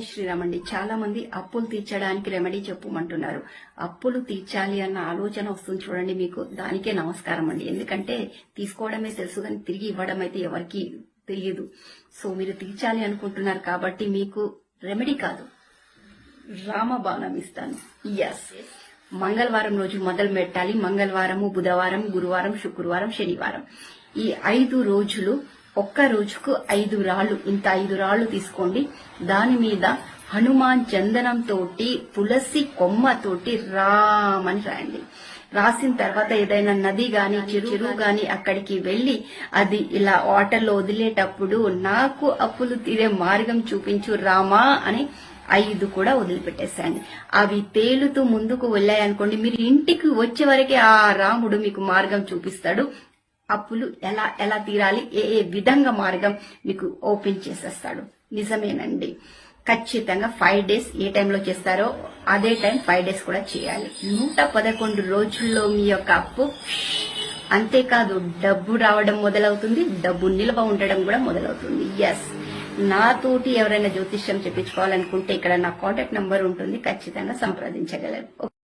శ్రీరామ్ అండి చాలా మంది అప్పులు తీర్చడానికి రెమెడీ చెప్పమంటున్నారు. అప్పులు తీర్చాలి అన్న ఆలోచన వస్తుంది చూడండి మీకు. దానికే నమస్కారం అండి ఎందుకంటే తీసుకోవడమే తెలుసు కానీ తిరిగి ఇవ్వడం అయితే ఎవరికి తెలియదు. సో మీరు తీర్చాలి అనుకుంటున్నారు కాబట్టి మీకు రెమెడీ కాదు. రామబాణం ఇస్తాను. ఎస్ మంగళవారం రోజు మొదలు పెట్టాలి. మంగళవారము బుధవారం గురువారం శుక్రవారం శనివారం. ఈ ఐదు రోజులు ఒక్క రోజుకు ఐదు రాళ్ళు ఇంత ఐదు రాళ్ళు తీసుకోండి. దాని మీద హనుమాన్ చందనం తోటి తులసి కొమ్మ తోటి రామని రాయండి. రాసిన తర్వాత ఏదైనా నది గాని చెరువు గాని అక్కడికి వెళ్ళి అది ఇలా వాటర్లో వదిలేటప్పుడు నాకు అప్పులు తీరే మార్గం చూపించు రామా అని ఐదు కూడా వదిలిపెట్టేసాయండి అవి తేలుతూ ముందుకు వెళ్ళాయనుకోండి మీరు ఇంటికి వచ్చే వరకే ఆ రాముడు మీకు మార్గం చూపిస్తాడు. అప్పులు ఎలా ఎలా తీరాలి ఏ ఏ విధంగా మార్గం మీకు ఓపెన్ చేసేస్తాడు? నిజమేనండి. ఖచ్చితంగా ఫైవ్ డేస్ ఏ టైంలో చేస్తారో అదే టైం ఫైవ్ డేస్ కూడా చేయాలి. నూట పదకొండు రోజుల్లో మీ యొక్క అప్పు అంతేకాదు డబ్బు రావడం మొదలవుతుంది డబ్బు నిల్వ ఉండడం కూడా మొదలవుతుంది. ఎస్ నాతోటి ఎవరైనా జ్యోతిష్యం చెప్పించుకోవాలనుకుంటే ఇక్కడ నా కాంటాక్ట్ నెంబర్ ఉంటుంది ఖచ్చితంగా సంప్రదించగలరు